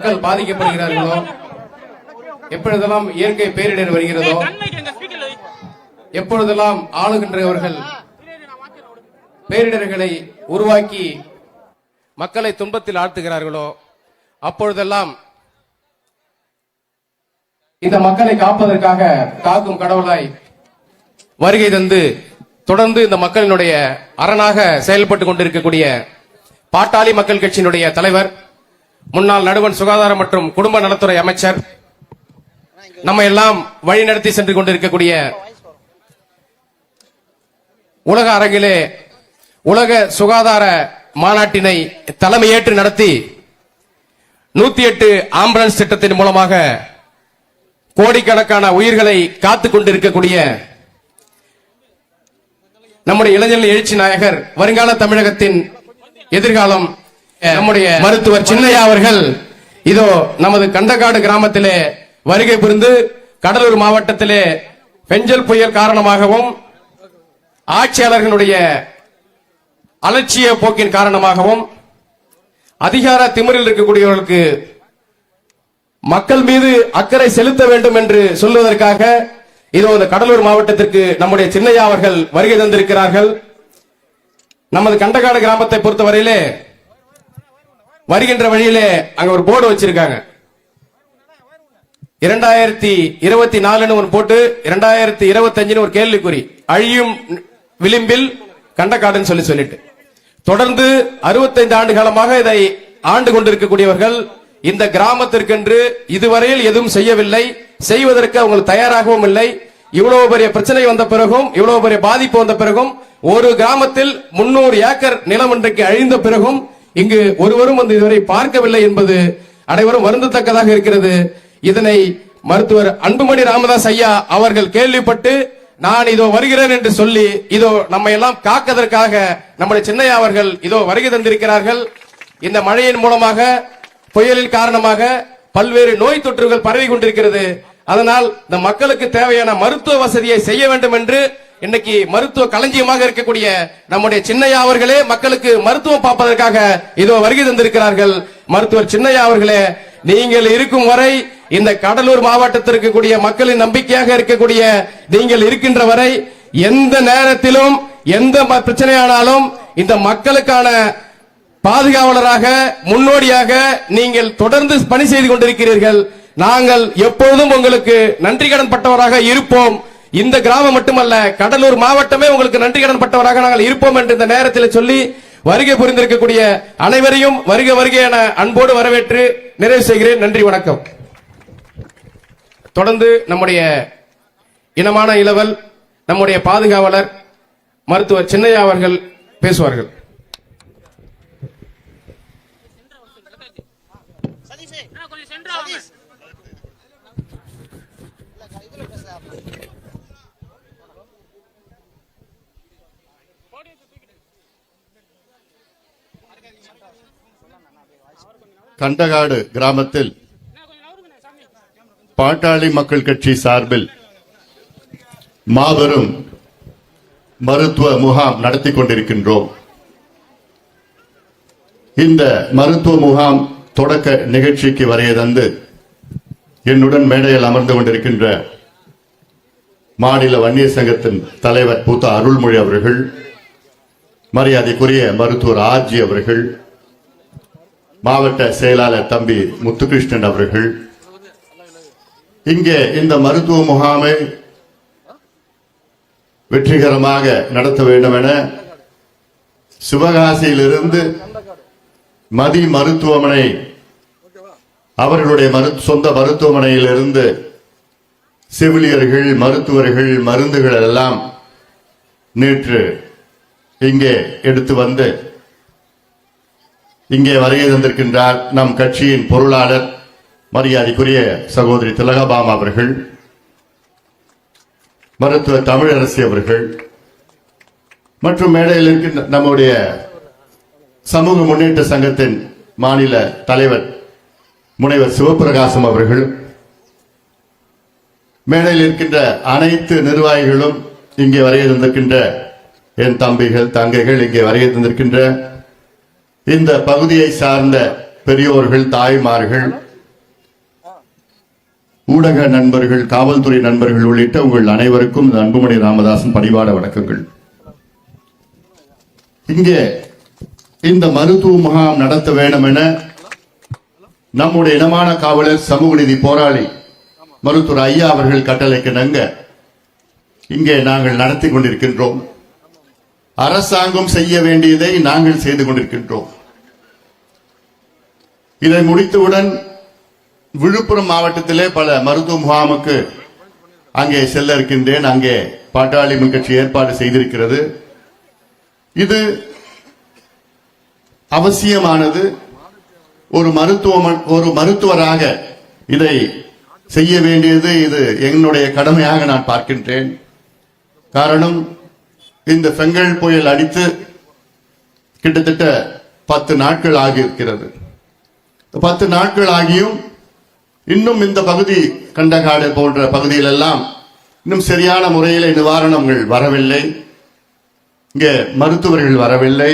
மக்கள் பாதிக்கப்படுகிறார்களோ? எப்பொழுதெல்லாம் இயற்கை பேரிடர் வருகிறதோ? எப்பொழுதெல்லாம் ஆளுகின்றவர்கள் பேரிடர்களை உருவாக்கி மக்களை துன்பத்தில் ஆழ்த்துகிறார்களோ அப்பொழுதெல்லாம் இந்த மக்களை காப்பதற்காக காக்கும் கடவுளாய் வருகை தந்து தொடர்ந்து இந்த மக்களினுடைய அரணாக செயல்பட்டு கொண்டிருக்கக்கூடிய பாட்டாளி மக்கள் கட்சியினுடைய தலைவர் முன்னாள் நடுவன் சுகாதாரம் மற்றும் குடும்ப நலத்துறை அமைச்சர் நம்ம எல்லாம் வழிநடத்தி சென்று கொண்டிருக்கக்கூடிய உலக அரங்கிலே உலக சுகாதார மாநாட்டினை தலைமையேற்று நடத்தி நூத்தி எட்டு ஆம்புலன்ஸ் திட்டத்தின் மூலமாக கோடிக்கணக்கான உயிர்களை காத்துக் கொண்டிருக்கக்கூடிய நம்முடைய இளைஞர்கள் எழுச்சி நாயகர் வருங்கால தமிழகத்தின் எதிர்காலம் நம்முடைய மருத்துவர் சின்னையா அவர்கள் இதோ நமது கண்டகாடு கிராமத்திலே வருகை புரிந்து கடலூர் மாவட்டத்திலே பெஞ்சல் புயல் காரணமாகவும் ஆட்சியாளர்களுடைய அலட்சிய போக்கின் காரணமாகவும் அதிகார திமிரில் இருக்கக்கூடியவர்களுக்கு மக்கள் மீது அக்கறை செலுத்த வேண்டும் என்று சொல்வதற்காக இதோ இந்த கடலூர் மாவட்டத்திற்கு நம்முடைய சின்னையா அவர்கள் வருகை தந்திருக்கிறார்கள். நமது கண்டகாடு கிராமத்தை பொறுத்தவரையிலே வருகின்ற வழியிலே அங்க ஒரு போர்டு வச்சிருக்காங்க. இரண்டாயிரத்தி இருபத்தி நாலுன்னு ஒரு போட்டு இரண்டாயிரத்தி இருபத்தஞ்சுன்னு ஒரு கேள்விக்குறி. அழியும் விளிம்பில் கண்டக்காடுன்னு சொல்லி சொல்லிட்டு. தொடர்ந்து அறுபத்தைந்து ஆண்டு காலமாக இதை ஆண்டு கொண்டிருக்கக்கூடியவர்கள் இந்த கிராமத்திற்கென்று இதுவரையில் எதுவும் செய்யவில்லை. செய்வதற்கு அவங்க தயாராகவும் இல்லை. இவ்வளவு பெரிய பிரச்சனை வந்த பிறகும் இவ்வளவு பெரிய பாதிப்பு வந்த பிறகும் ஒரு கிராமத்தில் முன்னூறு ஏக்கர் நிலம் இன்றைக்கு அழிந்த பிறகும் இங்கு ஒருவரும் வந்து இதுவரை பார்க்கவில்லை என்பது அனைவரும் வருந்தத்தக்கதாக இருக்கிறது. இதனை மருத்துவர் அன்புமணி ராமதாஸ் ஐயா அவர்கள் கேள்விப்பட்டு நான் இதோ வருகிறேன் என்று சொல்லி இதோ நம்ம எல்லாம் காக்கதற்காக நம்முடைய சின்னையா அவர்கள் இதோ வருகை தந்திருக்கிறார்கள். இந்த மழையின் மூலமாக புயலின் காரணமாக பல்வேறு நோய் தொற்றுகள் பரவி கொண்டிருக்கிறது. அதனால் இந்த மக்களுக்கு தேவையான மருத்துவ வசதியை செய்ய வேண்டும் என்று இன்னைக்கு மருத்துவ களஞ்சியமாக இருக்கக்கூடிய நம்முடைய சின்னையா அவர்களே மக்களுக்கு மருத்துவம் பார்ப்பதற்காக இதோ வருகை தந்திருக்கிறார்கள். மருத்துவர் சின்னையா அவர்களே நீங்கள் இருக்கும் வரை இந்த கடலூர் மாவட்டத்திற்கு கூடிய மக்களின் நம்பிக்கையாக இருக்கக்கூடிய நீங்கள் இருக்கின்ற வரை எந்த நேரத்திலும் எந்த ம- பிரச்சனையானாலும் இந்த மக்களுக்கான பாதுகாவலராக முன்னோடியாக நீங்கள் தொடர்ந்து பணி செய்து கொண்டிருக்கிறீர்கள். நாங்கள் எப்பொழுதும் உங்களுக்கு நன்றி கடன் பட்டவராக இருப்போம். இந்த கிராமம் மட்டுமல்ல கடலூர் மாவட்டமே உங்களுக்கு நன்றி கடன் பட்டவராக நாங்கள் இருப்போம் என்று இந்த நேரத்தில் சொல்லி வருகை புரிந்திருக்கக்கூடிய அனைவரையும் வருக வருக என அன்போடு வரவேற்று நிறைவு செய்கிறேன். நன்றி வணக்கம். தொடர்ந்து நம்முடைய இனமான இளவல் நம்முடைய பாதுகாவலர் மருத்துவர் சின்னையா அவர்கள் பேசுவார்கள். கண்டகாடு கிராமத்தில் பாட்டாளி மக்கள் கட்சி சார்பில் மாபெரும் மருத்துவ முகாம் நடத்தி கொண்டிருக்கின்றோம். இந்த மருத்துவ முகாம் தொடக்க நிகழ்ச்சிக்கு வரைய தந்து என்னுடன் மேடையில் அமர்ந்து கொண்டிருக்கின்ற மாநில வன்னியர் சங்கத்தின் தலைவர் பூத்த அருள்மொழி அவர்கள் மரியாதைக்குரிய மருத்துவர் ஆர்ஜி அவர்கள் மாவட்ட செயலாளர் தம்பி முத்துகிருஷ்ணன் அவர்கள். இங்கே இந்த மருத்துவ முகாமை வெற்றிகரமாக நடத்த வேண்டும் என சிவகாசியிலிருந்து மதி மருத்துவமனை அவர்களுடைய மரு- சொந்த மருத்துவமனையிலிருந்து செவிலியர்கள் மருத்துவர்கள் மருந்துகள் எல்லாம் நேற்று இங்கே எடுத்து வந்து இங்கே வருகை தந்திருக்கின்றார் நம் கட்சியின் பொருளாளர் மரியாதைக்குரிய சகோதரி திலகபாம் அவர்கள் மருத்துவ தமிழரசி அவர்கள் மற்றும் மேடையில் இருக்கின்ற நம்முடைய சமூக முன்னேற்ற சங்கத்தின் மாநில தலைவர் முனைவர் சிவபிரகாசம் அவர்கள் மேடையில் இருக்கின்ற அனைத்து நிர்வாகிகளும் இங்கே வரைய தந்திருக்கின்ற என் தம்பிகள் தங்கைகள் இங்கே வரைய தந்திருக்கின்ற இந்த பகுதியை சார்ந்த பெரியோர்கள் தாய்மார்கள் ஊடக நண்பர்கள் காவல்துறை நண்பர்கள் உள்ளிட்ட உங்கள் அனைவருக்கும் இந்த அன்புமணி ராமதாசன் பரிவாட வணக்கங்கள். இங்கே இந்த மருத்துவ முகாம் நடத்த வேண்டும் என நம்முடைய இனமான காவலர் சமூக நீதி போராளி மருத்துவர் ஐயா அவர்கள் கட்டளைக்கு நங்க இங்கே நாங்கள் நடத்தி கொண்டிருக்கின்றோம். அரசாங்கம் செய்ய வேண்டியதை நாங்கள் செய்து கொண்டிருக்கின்றோம். இதை முடித்தவுடன் விழுப்புரம் மாவட்டத்திலே பல மருத்துவ முகாமுக்கு அங்கே செல்ல இருக்கின்றேன். அங்கே பாட்டாளி மக்கள் கட்சி ஏற்பாடு செய்திருக்கிறது. இது அவசியமானது. ஒரு மருத்துவ ஒரு மருத்துவராக இதை செய்ய வேண்டியது இது என்னுடைய கடமையாக நான் பார்க்கின்றேன். காரணம் இந்த செங்கல் புயல் அடித்து கிட்டத்தட்ட பத்து நாட்கள் ஆகியிருக்கிறது. பத்து நாட்கள் ஆகியும் இன்னும் இந்த பகுதி கண்டகாடு போன்ற பகுதியிலெல்லாம் இன்னும் சரியான முறையில் நிவாரணங்கள் வரவில்லை. இங்கே மருத்துவர்கள் வரவில்லை.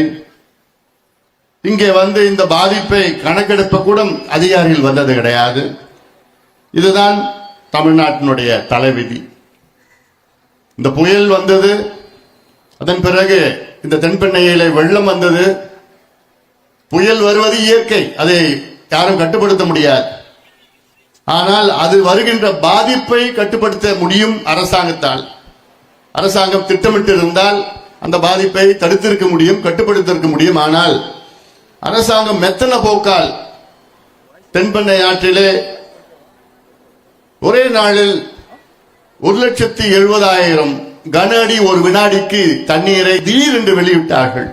இங்கே வந்து இந்த பாதிப்பை கணக்கெடுப்ப கூட அதிகாரிகள் வந்தது கிடையாது. இதுதான் தமிழ்நாட்டினுடைய தலைவிதி. இந்த புயல் வந்தது அதன் பிறகு இந்த தென்பெண்ணையில வெள்ளம் வந்தது. புயல் வருவது இயற்கை அதை யாரும் கட்டுப்படுத்த முடியாது. ஆனால் அது வருகின்ற பாதிப்பை கட்டுப்படுத்த முடியும் அரசாங்கத்தால். அரசாங்கம் திட்டமிட்டு இருந்தால் அந்த பாதிப்பை தடுத்திருக்க முடியும் கட்டுப்படுத்திருக்க முடியும். ஆனால் அரசாங்கம் மெத்தன போக்கால் தென்பெண்ணை ஆற்றிலே ஒரே நாளில் ஒரு லட்சத்தி எழுபதாயிரம் கன அடி ஒரு வினாடிக்கு தண்ணீரை திடீரென்று வெளியிட்டார்கள்.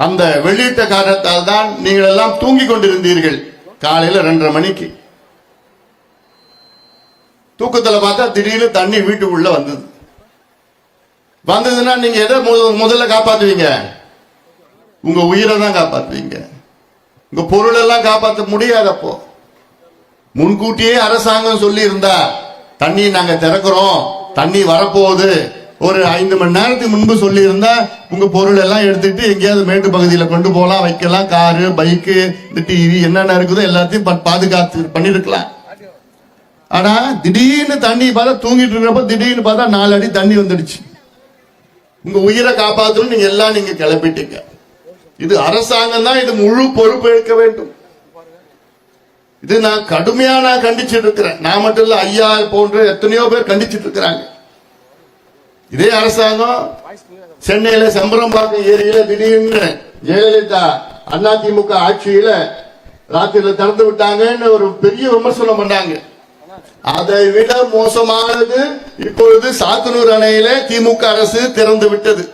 அந்த வெளியிட்ட காரணத்தால் தான் நீங்கள் எல்லாம் தூங்கிக் கொண்டிருந்தீர்கள். காலையில ரெண்டரை மணிக்கு. தூக்கத்துல பார்த்தா திடீர்னு தண்ணி வீட்டுக்குள்ள வந்தது. வந்ததுன்னா நீங்க எதை மு- முதல்ல காப்பாத்துவீங்க? உங்க உயிரை தான் காப்பாத்துவீங்க. உங்க பொருள் எல்லாம் காப்பாற்ற முடியாதப்போ. முன்கூட்டியே அரசாங்கம் சொல்லி இருந்தா தண்ணி நாங்க திறக்கிறோம் தண்ணி வரப்போகுது ஒரு ஐந்து மணி நேரத்துக்கு முன்பு சொல்லியிருந்தா உங்க பொருள் எல்லாம் எடுத்துட்டு எங்கேயாவது மேட்டு பகுதியில் கொண்டு போகலாம் வைக்கலாம் காரு பைக்கு இந்த டிவி என்னென்ன இருக்குதோ எல்லாத்தையும் பாதுகாத்து பண்ணிருக்கலாம். ஆனா திடீர்னு தண்ணி பார்த்தா தூங்கிட்டு இருக்கிறப்ப திடீர்னு பார்த்தா நாலு அடி தண்ணி வந்துடுச்சு. உங்க உயிரை காப்பாற்றணும் நீங்க எல்லாம் நீங்க கிளப்பிட்டீங்க. இது அரசாங்கம் தான் இது முழு பொறுப்பு எடுக்க வேண்டும். இது நான் கடுமையா நான் கண்டிச்சிட்டு இருக்கிறேன். நான் மட்டும் இல்ல ஐயா போன்ற எத்தனையோ பேர் கண்டிச்சிட்டு இருக்கிறாங்க. இதே அரசாங்கம் சென்னையில செம்பரம்பாக்கம் ஏரியில திடீர்னு ஜெயலலிதா அதிமுக ஆட்சியில ராத்திரில திறந்து விட்டாங்கன்னு ஒரு பெரிய விமர்சனம் பண்ணாங்க. அதை விட மோசமானது இப்பொழுது சாத்தனூர் அணையில திமுக அரசு திறந்து விட்டது.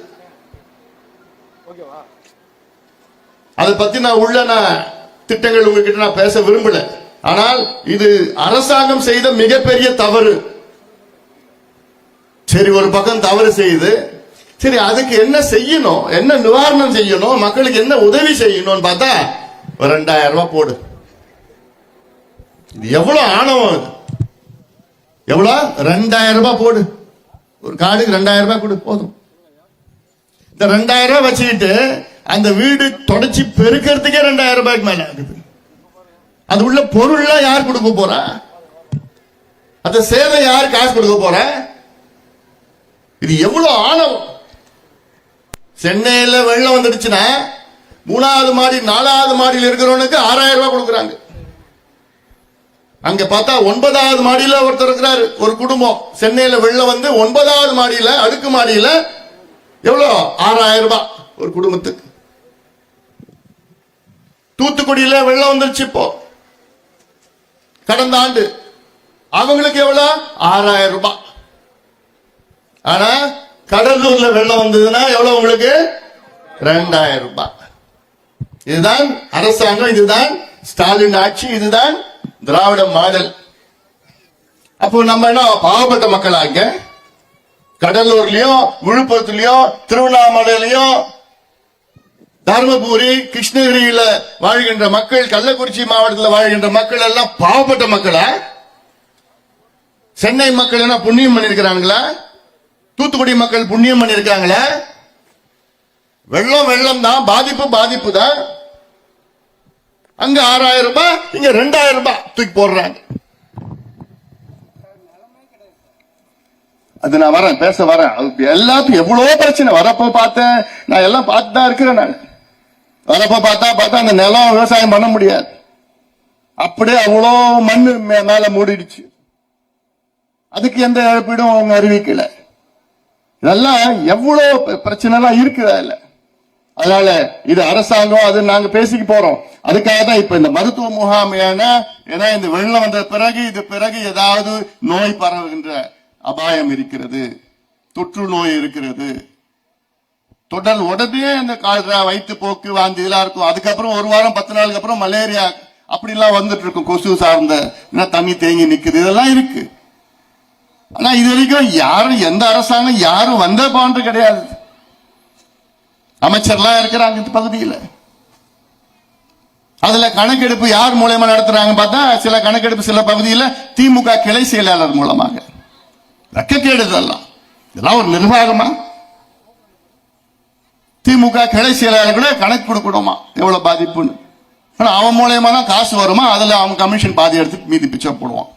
அதை பத்தி நான் உள்ள நான் திட்டங்கள் உங்ககிட்ட நான் பேச விரும்பல. ஆனால் இது அரசாங்கம் செய்த மிகப்பெரிய தவறு. சரி ஒரு பக்கம் தவறு செய்யுது சரி அதுக்கு என்ன செய்யணும்? என்ன நிவாரணம் செய்யணும்? மக்களுக்கு என்ன உதவி செய்யணும்னு பார்த்தா ஒரு ரெண்டாயிரம் ரூபாய் போடு. இது எவ்வளவு ஆணவம் இது. ரெண்டாயிரம் ரூபாய் போடு. ஒரு கார்டுக்கு ரெண்டாயிரம் ரூபாய் கொடு போதும். இந்த ரெண்டாயிரம் ரூபாய் வச்சுக்கிட்டு அந்த வீடு தொடச்சி பெருக்கிறதுக்கே ரெண்டாயிரம் ரூபாய்க்கு மேல ஆகுது. அது உள்ள பொருள்லாம் யார் கொடுக்க போறா? அந்த சேவை யார் காசு கொடுக்க போற? இது எவ்வளவு ஆணவம் சென்னையில வெள்ளம் வந்துடுச்சுன்னா மூணாவது மாடி நாலாவது மாடியில் இருக்கிறவனுக்கு ஆறாயிரம் ரூபாய் கொடுக்குறாங்க. அங்க பார்த்தா ஒன்பதாவது மாடியில ஒருத்தர் இருக்கிறாரு ஒரு குடும்பம். சென்னையில வெள்ளம் வந்து ஒன்பதாவது மாடியில அடுக்கு மாடியில எவ்வளோ? ஆறாயிரம் ரூபாய் ஒரு குடும்பத்துக்கு. தூத்துக்குடியில வெள்ளம் வந்துருச்சு இப்போ. கடந்த ஆண்டு. அவங்களுக்கு எவ்வளவு ஆறாயிரம் ரூபாய். ஆனா கடலூர்ல வெள்ளம் வந்ததுன்னா எவ்வளவு உங்களுக்கு? ரெண்டாயிரம் ரூபாய். இதுதான் அரசாங்கம் இதுதான் ஸ்டாலின் ஆட்சி இதுதான் திராவிட மாடல். அப்போ நம்ம என்ன பாவப்பட்ட மக்களாங்க. கடலூர்லயும் விழுப்புரத்துலயும் திருவண்ணாமலையிலயும் தருமபுரி கிருஷ்ணகிரியில வாழ்கின்ற மக்கள் கள்ளக்குறிச்சி மாவட்டத்தில் வாழ்கின்ற மக்கள் எல்லாம் பாவப்பட்ட மக்களா? சென்னை மக்கள் என்ன புண்ணியம் பண்ணிருக்கிறாங்களா தூத்துக்குடி மக்கள் புண்ணியம் பண்ணிருக்காங்களே? வெள்ளம் வெள்ளம் தான் பாதிப்பு பாதிப்பு தான் அங்க ஆறாயிரம் ரூபாய் இங்க ரெண்டாயிரம் ரூபாய் தூக்கி போடுறாங்க. அது நான் வரேன் பேச வரேன். அது எல்லாத்துக்கும் எவ்வளவு பிரச்சனை? வரப்போ பார்த்தேன் நான் எல்லாம் பார்த்து தான் இருக்கிறேன் நான். வரப்போ பார்த்தா பார்த்தா அந்த நிலம் விவசாயம் பண்ண முடியாது. அப்படியே அவ்வளோ மண்ணு மே- மேல மூடிடுச்சு. அதுக்கு எந்த இழப்பீடும் அவங்க அறிவிக்கல. இதெல்லாம் எவ்வளவு பிரச்சனைலாம் பிரச்சனை எல்லாம் இருக்குது அதுல. அதனால இது அரசாங்கம் அது நாங்க பேசிக்க போறோம். அதுக்காக தான் இப்ப இந்த மருத்துவ முகாமையான ஏன்னா இந்த வெள்ளம் வந்த பிறகு இது பிறகு ஏதாவது நோய் பரவுகின்ற அபாயம் இருக்கிறது. தொற்று நோய் இருக்கிறது. தொடர் உடனே அந்த கால்ரா வயிற்று போக்கு வாந்தி இதெல்லாம் இருக்கும். அதுக்கப்புறம் ஒரு வாரம் பத்து நாளுக்கு அப்புறம் மலேரியா அப்படிலாம் வந்துட்டு இருக்கும் கொசு சார்ந்த என்ன தண்ணி தேங்கி நிக்குது. இதெல்லாம் இருக்கு. ஆனா இது வரைக்கும் யாரும் எந்த அரசாங்கம் யாரும் வந்த பாண்டு கிடையாது. அமைச்சர்லாம் இருக்கிறாங்க இந்த பகுதியில். அதுல கணக்கெடுப்பு யார் மூலயமா நடத்துறாங்க பார்த்தா சில கணக்கெடுப்பு சில பகுதியில் திமுக கிளை செயலாளர் மூலமாக. ரெக்கக்கேடு இதெல்லாம். இதெல்லாம் ஒரு நிர்வாகமா? திமுக கிளை செயலாளர் கூட கணக்கு கொடுக்கணுமா? எவ்வளவு பாதிப்புன்னு. ஆனா அவன் மூலயமா தான் காசு வருமா? அதுல அவன் கமிஷன் பாதி எடுத்து மீதி பிச்சை போடுவான்.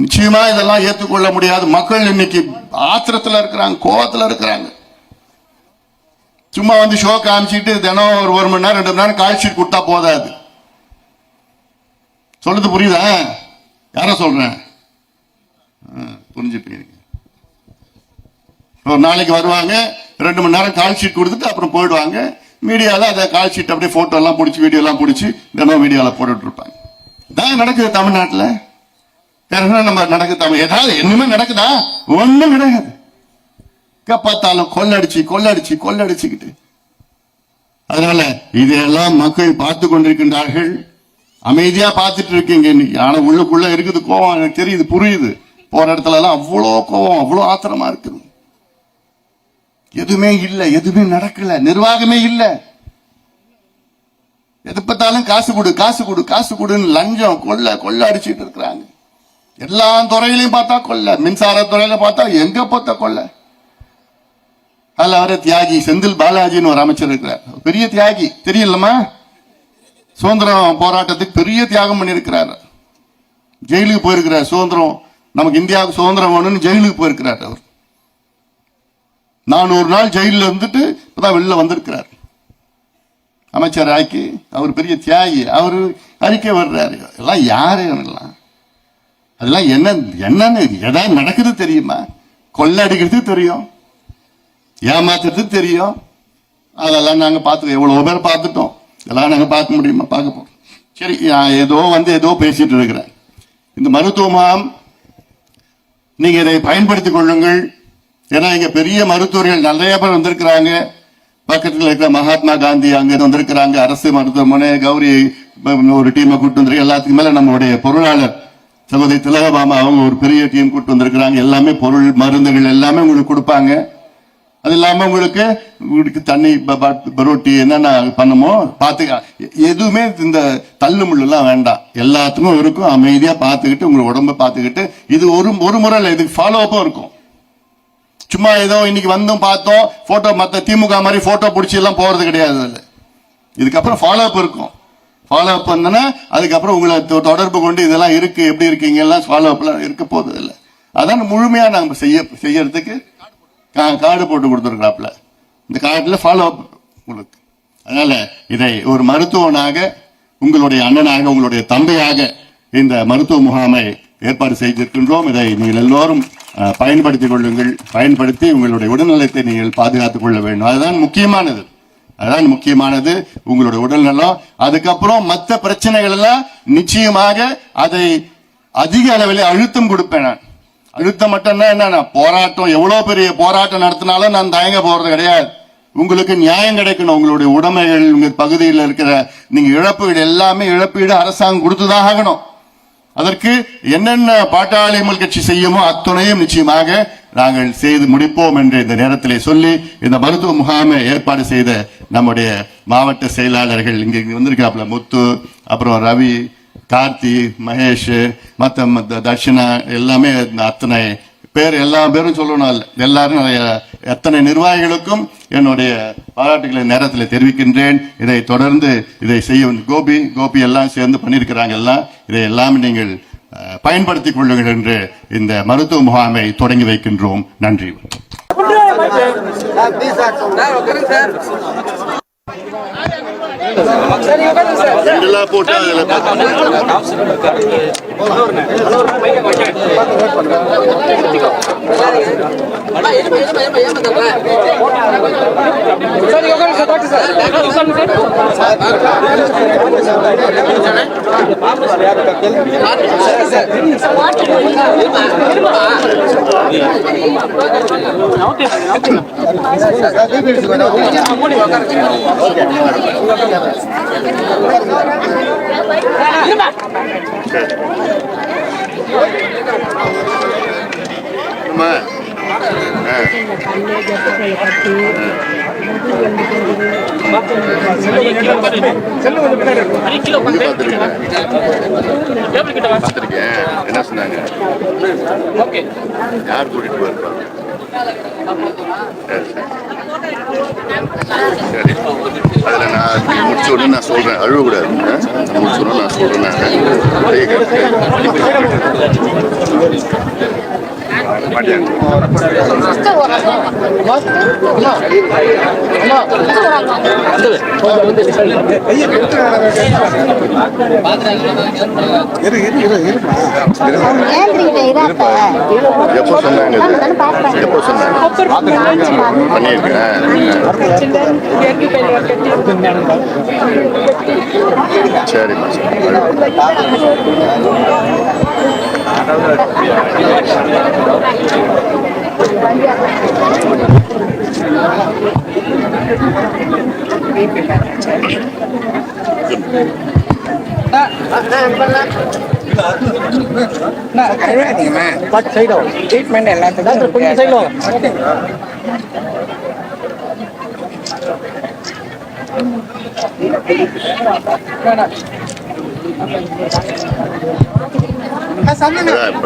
நிச்சயமா இதெல்லாம் ஏற்றுக்கொள்ள முடியாது. மக்கள் இன்னைக்கு ஆத்திரத்தில் இருக்கிறாங்க கோபத்தில் இருக்கிறாங்க. சும்மா வந்து ஷோ காமிச்சிட்டு தினம் ஒரு ஒரு மணி நேரம் ரெண்டு மணி நேரம் கால் கொடுத்தா போதாது. சொல்லுது புரியுதா? யார சொல்றேன்? ஆ, ஒரு நாளைக்கு வருவாங்க ரெண்டு மணி நேரம் கால் ஷீட் கொடுத்துட்டு அப்புறம் போயிடுவாங்க. மீடியால அதை கால் ஷீட் அப்படியே போட்டோ எல்லாம் பிடிச்சி வீடியோ எல்லாம் பிடிச்சி தினம் மீடியாவில் போட்டுட்டு இருப்பாங்க. தான் நடக்குது தமிழ்நாட்டில். நம்ம நடக்குது தமிழ். ஏதாவது என்னமே நடக்குதா? ஒண்ணும் கிடையாது பார்த்தாலும் கொள்ளடிச்சு கொள்ளடிச்சு கொள்ளடிச்சுக்கிட்டு. அதனால இதையெல்லாம் மக்கள் பார்த்து கொண்டிருக்கின்றார்கள். அமைதியா பார்த்துட்டு இருக்கீங்க. இன்னைக்கு ஆனா உள்ளுக்குள்ள இருக்குது கோவம். எனக்கு தெரியுது புரியுது. போற இடத்துல எல்லாம் அவ்வளோ கோவம் அவ்வளோ ஆத்திரமா இருக்குது. எதுவுமே இல்லை எதுவுமே நடக்கல நிர்வாகமே இல்லை. எது பார்த்தாலும் காசு கொடு காசு கொடு காசு கொடுன்னு லஞ்சம் கொள்ள கொள்ள அடிச்சிட்டு இருக்கிறாங்க. எல்லா துறையிலையும் பார்த்தா கொள்ள மின்சார துறையில பார்த்தா எங்க பார்த்த கொள்ள அதுல அவரே தியாகி செந்தில் பாலாஜின்னு ஒரு அமைச்சர் இருக்கிறார். பெரிய தியாகி தெரியலமா சுதந்திரம் போராட்டத்துக்கு பெரிய தியாகம் பண்ணியிருக்கிறார். ஜெயிலுக்கு போயிருக்கிறார் சுதந்திரம். நமக்கு இந்தியாவுக்கு சுதந்திரம் வேணும்னு ஜெயிலுக்கு போயிருக்கிறார் அவர். நானூறு நாள் ஜெயிலில் இருந்துட்டு இப்பதான் வெளில வந்திருக்கிறார். அமைச்சர் ஆக்கி அவர் பெரிய தியாகி அவர் அறிக்கை வர்றாரு. எல்லாம் யாரு எல்லாம் அதெல்லாம் என்ன என்னன்னு எதாவது நடக்குது தெரியுமா? கொள்ளடிக்கிறது தெரியும். ஏமாத்துறது தெரியும். அதெல்லாம் நாங்கள் பார்த்து எவ்வளோ பேர் பார்த்துட்டோம். இதெல்லாம் நாங்கள் பார்க்க முடியுமா? பார்க்க போகிறோம் சரி நான் ஏதோ வந்து ஏதோ பேசிட்டு இருக்கிறேன். இந்த மருத்துவமாம் நீங்கள் இதை பயன்படுத்திக் கொள்ளுங்கள். ஏன்னா இங்கே பெரிய மருத்துவர்கள் நிறைய பேர் வந்திருக்கிறாங்க. பக்கத்தில் இருக்கிற மகாத்மா காந்தி அங்கே வந்திருக்கிறாங்க. அரசு மருத்துவமனை கௌரி ஒரு டீமை கூட்டு வந்துருக்கு எல்லாத்துக்கு மேலே நம்மளுடைய பொருளாளர். சகோதரி திலகபாமா அவங்க ஒரு பெரிய டீம் கூட்டு வந்திருக்கிறாங்க. எல்லாமே பொருள் மருந்துகள் எல்லாமே உங்களுக்கு கொடுப்பாங்க. அது இல்லாமல் உங்களுக்கு உங்களுக்கு தண்ணி பரோட்டி என்னென்ன பண்ணுமோ பார்த்துக்க எதுவுமே இந்த தள்ளு முள்ளுலாம் வேண்டாம். எல்லாத்துக்கும் இருக்கும். அமைதியாக பார்த்துக்கிட்டு உங்களை உடம்ப பார்த்துக்கிட்டு இது ஒரு ஒரு முறை இல்லை இதுக்கு ஃபாலோ அப்பும் இருக்கும். சும்மா ஏதோ இன்னைக்கு வந்தும் பார்த்தோம் போட்டோ மற்ற திமுக மாதிரி போட்டோ பிடிச்சி எல்லாம் போகிறது கிடையாது அதில். இதுக்கப்புறம் ஃபாலோ அப் இருக்கும். ஃபாலோ அப் வந்தோன்னா அதுக்கப்புறம் உங்களை தொ- தொடர்பு கொண்டு இதெல்லாம் இருக்கு எப்படி இருக்கீங்க எல்லாம் ஃபாலோ அப்லாம் இருக்க போறது இல்லை அதான் முழுமையாக நாங்கள் செய்ய செய்யறதுக்கு கா- கார்டு போட்டு கொடுத்துருக்குறாப்புல. இந்த கார்டில் ஃபாலோ அப் உங்களுக்கு. அதனால இதை ஒரு மருத்துவனாக உங்களுடைய அண்ணனாக உங்களுடைய தந்தையாக இந்த மருத்துவ முகாமை ஏற்பாடு செய்திருக்கின்றோம். இதை நீங்கள் எல்லோரும் பயன்படுத்திக் கொள்ளுங்கள். பயன்படுத்தி உங்களுடைய உடல்நலத்தை நீங்கள் பாதுகாத்துக் கொள்ள வேண்டும். அதுதான் முக்கியமானது. அதான் முக்கியமானது. உங்களுடைய உடல்நலம் அதுக்கப்புறம் மற்ற பிரச்சனைகள் எல்லாம் நிச்சயமாக அதை அதிக அளவில் அழுத்தம் கொடுப்பேன் நான். அழுத்தம் மட்டும்னா என்னன்னா போராட்டம். எவ்வளோ பெரிய போராட்டம் நடத்தினாலும் நான் தயங்க போறது கிடையாது. உங்களுக்கு நியாயம் கிடைக்கணும். உங்களுடைய உடைமைகள் உங்க பகுதியில் இருக்கிற நீங்க இழப்புகள் எல்லாமே இழப்பீடு அரசாங்கம் கொடுத்துதான் ஆகணும். அதற்கு என்னென்ன பாட்டாளி கட்சி செய்யுமோ அத்துணையும் நிச்சயமாக நாங்கள் செய்து முடிப்போம் என்று இந்த நேரத்திலே சொல்லி இந்த மருத்துவ முகாமை ஏற்பாடு செய்த நம்முடைய மாவட்ட செயலாளர்கள் இங்கே இங்கே வந்திருக்காப்புல முத்து அப்புறம் ரவி கார்த்தி மகேஷ் மற்ற தட்சிணா எல்லாமே இந்த அத்தனை பேர் எல்லா பேரும் சொல்லணும் அல்ல. எல்லாரும் நிறைய எத்தனை நிர்வாகிகளுக்கும் என்னுடைய பாராட்டுகளை நேரத்தில் தெரிவிக்கின்றேன். இதை தொடர்ந்து இதை செய்ய கோபி கோபி எல்லாம் சேர்ந்து பண்ணியிருக்கிறாங்க எல்லாம். இதை எல்லாம் நீங்கள் பயன்படுத்திக் கொள்ளுங்கள் என்று இந்த மருத்துவ முகாமை தொடங்கி வைக்கின்றோம். நன்றி. போட்டு அதுல அம்மா. பார்த்திருக்கேன். என்ன சொன்னாங்க யார் கூட்டிட்டு போயிருப்பா சரி, சரி. நான் முடிச்ச உடனே நான் சொல்கிறேன் அழுவக்கூடாது நான் முடிச்ச உடனே நான் நான் கையை கட்டு. எப்போ சொன்னாங்க இது? நானும் பார்த்தேன். எப்போ சொன்னாங்க ட்ரீட்மெண்ட் எல்லாத்துக்கும் கொஞ்சம் சைடில் அதான்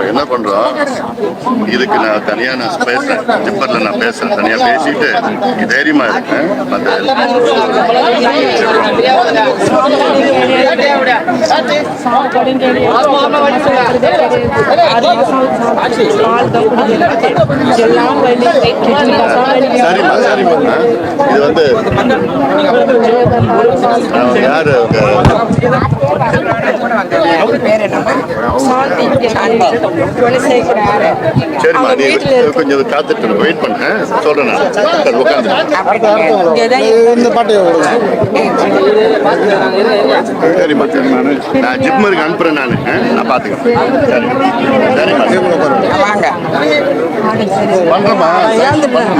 என்ன பண்றோம் இதுக்கு நான் தனியா நான் பேசுறேன். ஜிப்பர்ல நான் பேசுறேன். தனியா பேசிட்டு நீ தைரியமா இருக்கேன் சரிம்மா சரிம்மா? இது வந்து யாரு உங்க பேர் என்னம்மா சாந்தி குலசேகராரு சரிம்மா நீ கொஞ்சம் காத்துட்டு வெயிட் பண்ண சொல்றேன் இந்த பாட்டு சரிம்மா சரிம்மா. நான் ஜிப்மருக்கு அனுப்புறேன் நான். நான் பாத்துக்கிறேன். சரி. சரிம்மா. வாங்க. பண்றேம்மா.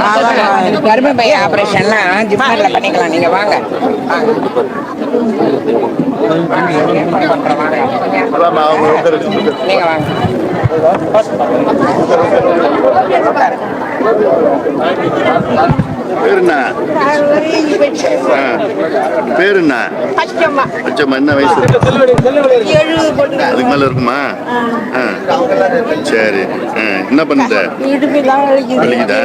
அதான் கர்ப்பப்பை ஆபரேஷன்லாம் ஜிப்மர்ல பண்ணிக்கலாம். நீங்க வாங்க. வாங்க. பேர் என்ன. பேர் என்ன? பச்சைம்மா. என்ன வயசு. அதுக்கு மேல இருக்குமா. சரி. என்ன பண்ணுத? வலிக்குது.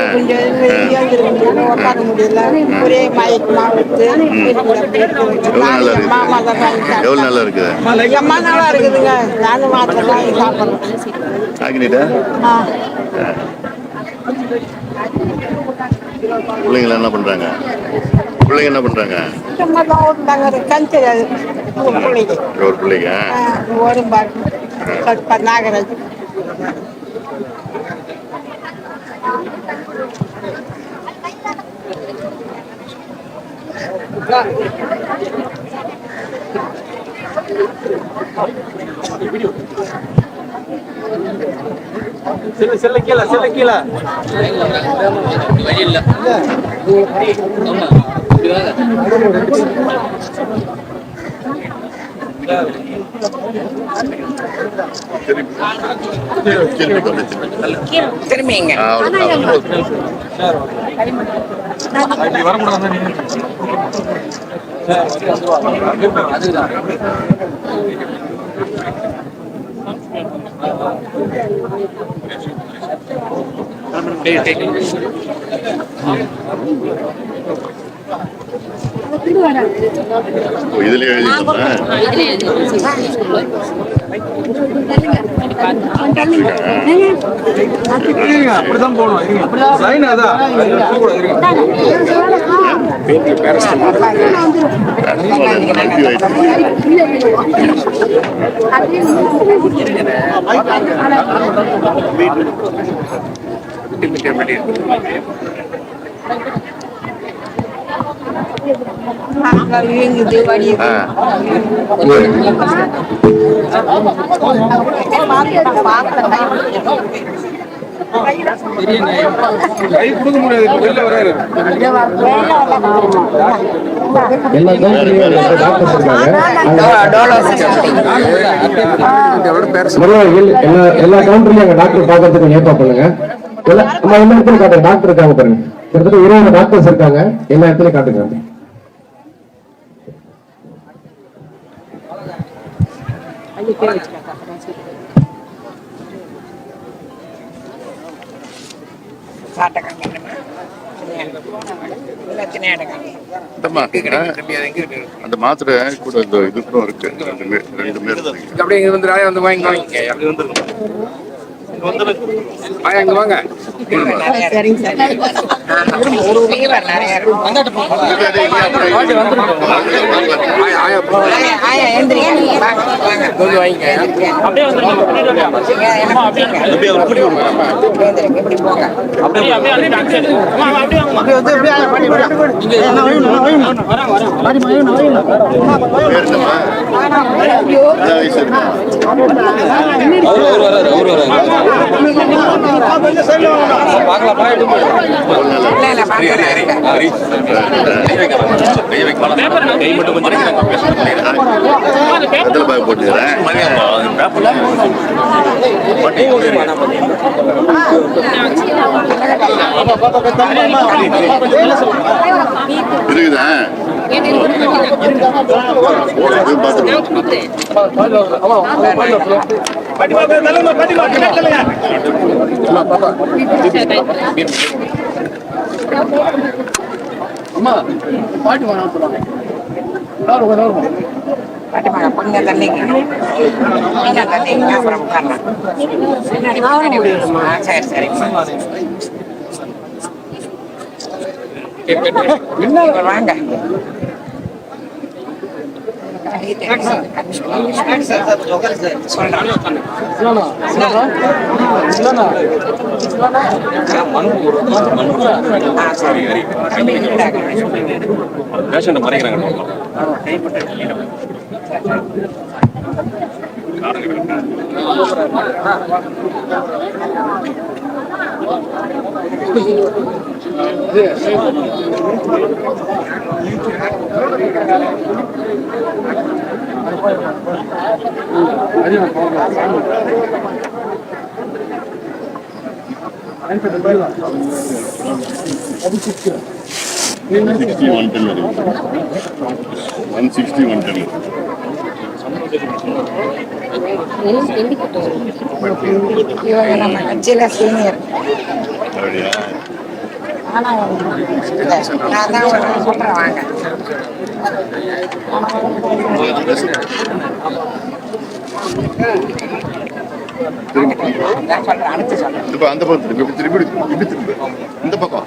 எவ்வளவு நாளா இருக்குது? மாமா தான் பிள்ளைங்க என்ன பண்றாங்க? பிள்ளைங்க என்ன பண்றாங்க? ஒரு பிள்ளைக்கு? ஒரு பிள்ளைங்க ஒரு நாகராஜ் செல்ல கீழே செல்ல கீழே. திருப்பி. திரும்பிங்க. வரக்கூடாது இருங்க. அப்படிதான் போகணும். இருங்க. லைன் அதான் இயங்குது வழி கை கொடுக்க முடியாது வெளில வராரு எல்லா இருக்காங்க எல்லா எல்லா கவுண்டர்லயும் அங்க டாக்டர் பார்க்கறதுக்கு ஏற்பாடு பண்ணுங்க. எல்லா எல்லா இடத்துலயும் காட்டுங்க டாக்டர் இருக்காங்க பாருங்க. கிட்டத்தட்ட இருபது டாக்டர்ஸ் இருக்காங்க. எல்லா இடத்துலயும் காட்டுங்க. அந்த மாத்திரை கூட இந்த இது கூட இருக்கு. ரெண்டு பேர் ரெண்டு பேர் இருக்கு. அப்படியே இங்க வந்து ராயா வந்து வாங்கி வாங்கிக்க அப்படி வந்துருங்க. ஆயா இங்க வாங்க. சரிங்க சார். ஒரு ஃபீவர் நிறைய இருக்கும் ஆயா ஆயா ஆயா, ஆயா எந்திரிங்க வாங்க வாங்க வந்து போட்டுக்கிறேன் இருக்குதா போடுறது பார்த்துருவோம் பாட்டிமா கொஞ்சம் தள்ளிங்க கொஞ்சம் தள்ளிங்க அப்புறம் உட்காரலாம் சரி வாங்க. ஆ சரி தம்பி one sixty one ten one sixty one ten இவங்க நம்ம கட்சியில சீனியர் அப்படியா நான் தான் ஒரு வாங்க நான் அந்த பக்கம் திரும்பி. திரும்பி இப்படி இந்த பக்கம்.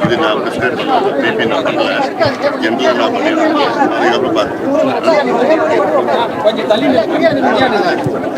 இது நான் பிஸ்கட் பிபி நான் பண்ணல ஜென்ரல் நான் பண்ணிடுறேன் அதுக்கப்புறம் பார்த்து பேர் என்ன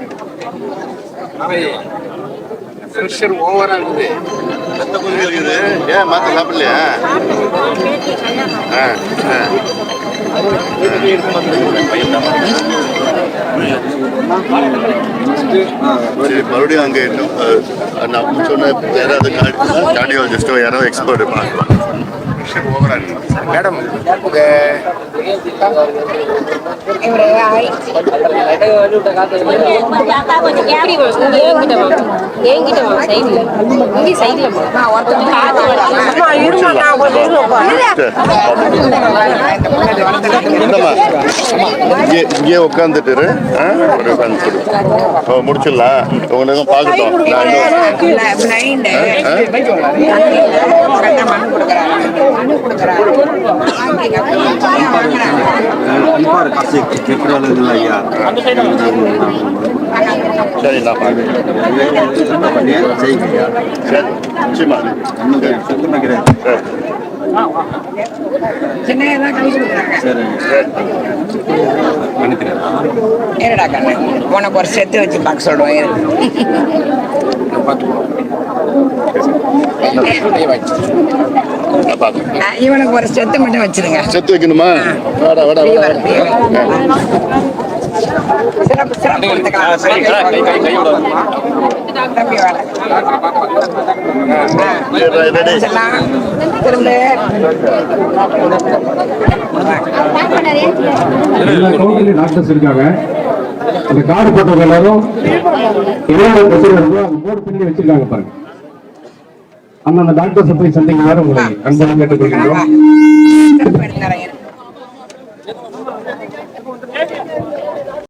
ஃப்ரெஷர் ஓவரா இருக்குது எந்த கொஞ்சம் இருக்குது ஏன் மாத்த சாப்பிடலையா? ஆ, ஆ. சரி மறுபடியும் அங்கே இன்னும் நான் சொன்ன யாராவது கார்டியாலஜிஸ்டோ யாராவது எக்ஸ்பர்ட் பார்க்கலாம். ப்ரெஷர் ஓவரா இருக்கு மேடம் நான் ஒருத்தர் காத்து என்னம்மா இங்கே இங்கே உட்காந்துட்டு உட்காந்து முடிச்சிடலாம் உனக்கும் பார்க்கட்டும் நான் இன்னும் பிளைண்ட் ஆ? கண்ணு உனக்கு ஒரு செத்து வச்சு பார்க்க சொல்லுவேன் இவனுக்கு ஒரு செத்து மட்டும் வச்சிருங்க. செத்து வைக்கணுமா? வாடா வாடா டாக்டர்ஸ் இருக்காங்க. அந்த கார்டு போட்டவங்க எல்லாரும் இருபது பர்சன்ட் அந்த போர்டு பின்னி வச்சிருக்காங்க பாருங்க. அந்த அந்த டாக்டர்ஸ் போய் சந்திக்குமாறு உங்களை அன்புடன் கேட்டுக்கொள்கின்றோம்